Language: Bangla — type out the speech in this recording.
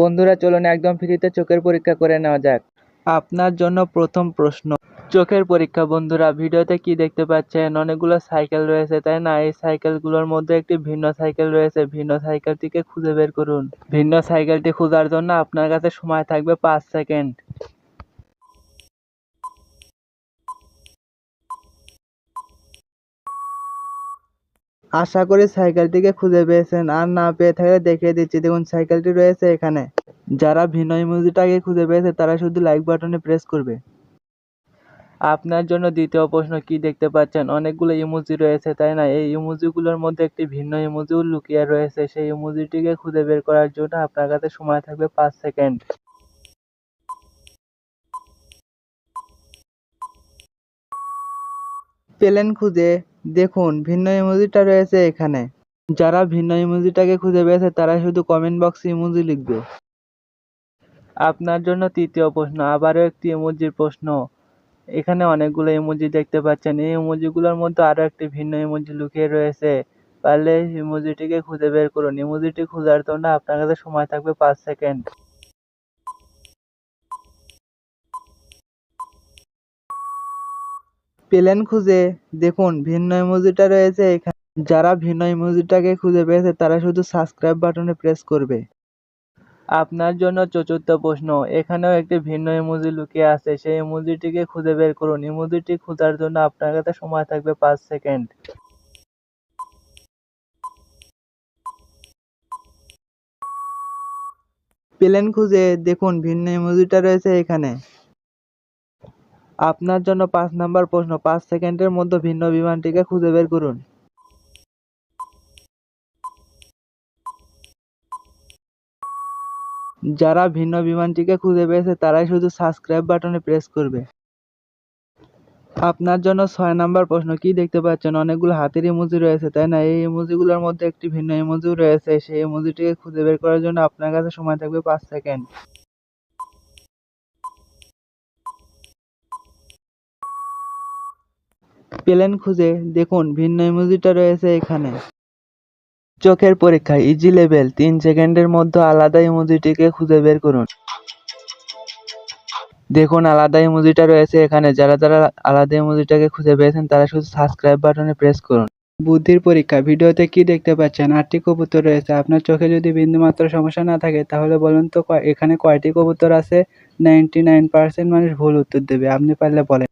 বন্ধুরা, চলুন একদম ফ্রিতে চোখের পরীক্ষা করে নেওয়া যাক। আপনার জন্য প্রথম প্রশ্ন। চোখের পরীক্ষা, বন্ধুরা, ভিডিওতে কি দেখতে পাচ্ছেন? অনেকগুলো সাইকেল রয়েছে, তাই না? এই সাইকেলগুলোর মধ্যে একটি ভিন্ন সাইকেল রয়েছে। ভিন্ন সাইকেলটিকে খুঁজে বের করুন। ভিন্ন সাইকেলটি খোঁজার জন্য আপনার কাছে সময় থাকবে পাঁচ সেকেন্ড। আশা করি সাইকেলটিকে খুঁজে পেয়েছেন। আর না পেয়ে থাকলে দেখিয়ে দিচ্ছি। দেখুন, সাইকেলটি রয়েছে এখানে। যারা ভিন্ন ইমোজিটাকে খুঁজে পেয়েছে, তারা শুধু লাইক বাটনে প্রেস করবে। আপনার জন্য দ্বিতীয় প্রশ্ন, কি দেখতে পাচ্ছেন? অনেকগুলো ইমোজি রয়েছে, তাই না? এই ইমোজিগুলোর মধ্যে একটি ভিন্ন ইমোজিও লুকিয়ে রয়েছে। সেই ইমোজিটিকে খুঁজে বের করার জন্য আপনার কাছে সময় থাকবে পাঁচ সেকেন্ড। পেলেন খুঁজে। দেখুন, ভিন্ন ইমোজিটা রয়েছে এখানে। যারা ভিন্ন ইমোজিটাকে খুঁজে পেয়েছে তারা শুধু কমেন্ট বক্সে ইমোজি লিখবে। আপনার জন্য তৃতীয় প্রশ্ন, আবারও একটি ইমোজির প্রশ্ন। এখানে অনেকগুলো ইমোজি দেখতে পাচ্ছেন। এই ইমোজিগুলোর মধ্যে আরও একটি ভিন্ন ইমোজি লুকিয়ে রয়েছে। পারলে ইমোজিটিকে খুঁজে বের করুন। ইমোজিটি খোঁজার জন্য আপনার কাছে সময় থাকবে পাঁচ সেকেন্ড। পেলেন খুঁজে, দেখুন, ভিন্ন ইমোজিটা রয়েছে এখানে। যারা ভিন্ন ইমোজিটাকে খুঁজে পেয়েছে, তারা শুধু সাবস্ক্রাইব বাটনে প্রেস করবে। আপনার জন্য চতুর্থ প্রশ্ন, এখানেও একটি ভিন্ন ইমোজি লুকিয়ে আছে, সেই ইমোজিটিকে খুঁজে বের করুন। ইমোজিটি খোঁজার জন্য আপনার কাছে সময় থাকবে পাঁচ সেকেন্ড। পেলেন খুঁজে, দেখুন, ভিন্ন ইমোজিটা রয়েছে এখানে। আপনার জন্য পাঁচ নাম্বার প্রশ্ন। পাঁচ সেকেন্ডের মধ্যে ভিন্ন বিমানটিকে খুঁজে বের করুন। যারা ভিন্ন বিমানটিকে খুঁজে পেয়েছে, তারাই শুধু সাবস্ক্রাইব বাটনে প্রেস করবে। আপনার জন্য ছয় নাম্বার প্রশ্ন, কি দেখতে পাচ্ছেন? অনেকগুলো হাতের ইমোজি রয়েছে, তাই না? এই ইমোজিগুলোর মধ্যে একটি ভিন্ন ইমোজিও রয়েছে। সেই ইমোজিটিকে খুঁজে বের করার জন্য আপনার কাছে সময় থাকবে পাঁচ সেকেন্ড। পেলেন খুঁজে, দেখুন, ভিন্ন ইমোজিটা রয়েছে এখানে। চোখের পরীক্ষা ইজি লেভেল তিন সেকেন্ডের মধ্যে আলাদা ইমোজিটিকে খুঁজে বের করুন। দেখুন, আলাদা ইমোজিটা রয়েছে এখানে, যারা যারা আলাদা ইমোজিটাকে খুঁজে পেয়েছেন, তারা শুধু সাবস্ক্রাইব বাটনে প্রেস করুন। বুদ্ধির পরীক্ষা, ভিডিওতে কি দেখতে পাচ্ছেন? আটটি কবুতর রয়েছে, আপনার চোখে যদি বিন্দুমাত্র সমস্যা না থাকে, তাহলে বলুন তো এখানে কয়টি কবুতর আছে? নাইনটি নাইন পার্সেন্ট মানুষ ভুল উত্তর দেবে, আপনি পারলে বলেন।